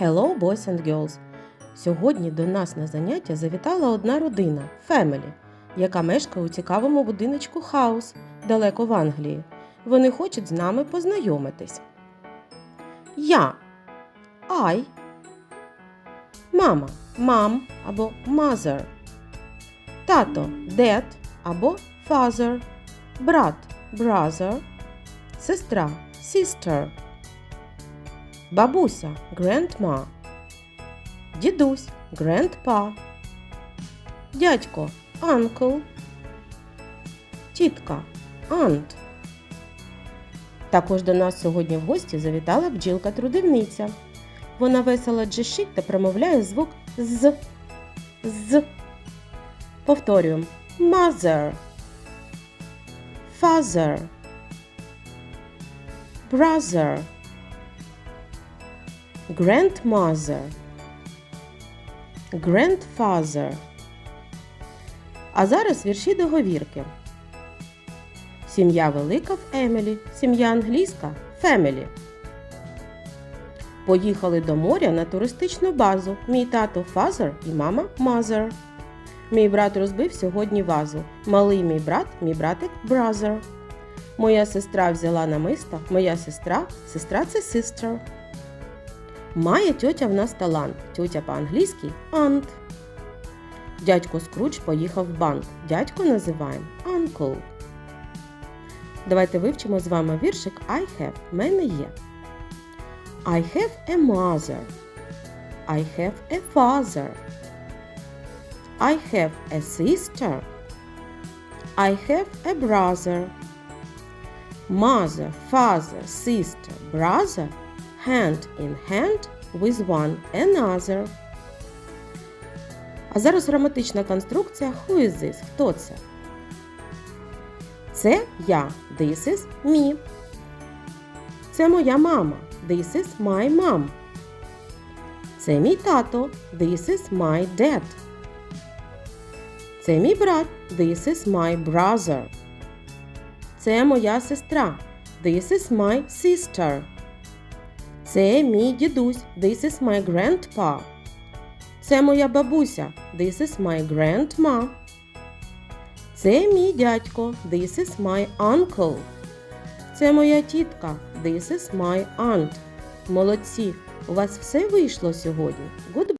Hello, boys and girls! Сьогодні до нас на заняття завітала одна родина Family, яка мешкає у цікавому будиночку Хаус далеко в Англії. Вони хочуть з нами познайомитись. Я. I. Мама. Mom або Mother. Тато Dad або Father. Брат Brother. Сестра Sister Бабуся Grandma Дідусь Grandpa Дядько Uncle Тітка Aunt Також до нас сьогодні в гості завітала бджілка-трудівниця. Вона весело джищить та промовляє звук з. З. Повторюємо. Mother. Father. Brother. Grandmother. Grandfather. А зараз вірші договірки. Сім'я велика в Емелі, сім'я англійська Family. Поїхали до моря на туристичну базу. Мій тато Father і мама Mother. Мій брат розбив сьогодні вазу. Малий мій брат, мій братик Brother. Моя сестра взяла намисто, моя сестра, сестра це sister. Має тьотя в нас талант. Тьотя по-англійськи aunt. Дядько Скруч поїхав в банк. Дядько називаємо uncle. Давайте вивчимо з вами віршик I have. Мене є. I have a mother. I have a father. I have a sister. I have a brother. Mother, father, sister, brother, hand in hand with one another. А зараз граматична конструкція Who is this? Хто це? Це я. This is me. Це моя мама. This is my mom. Це мій тато. This is my dad. Це мій брат. This is my brother. Це моя сестра. This is my sister. Це мій дідусь. This is my grandpa. Це моя бабуся. This is my grandma. Це мій дядько. This is my uncle. Це моя тітка. This is my aunt. Молодці! У вас все вийшло сьогодні. Good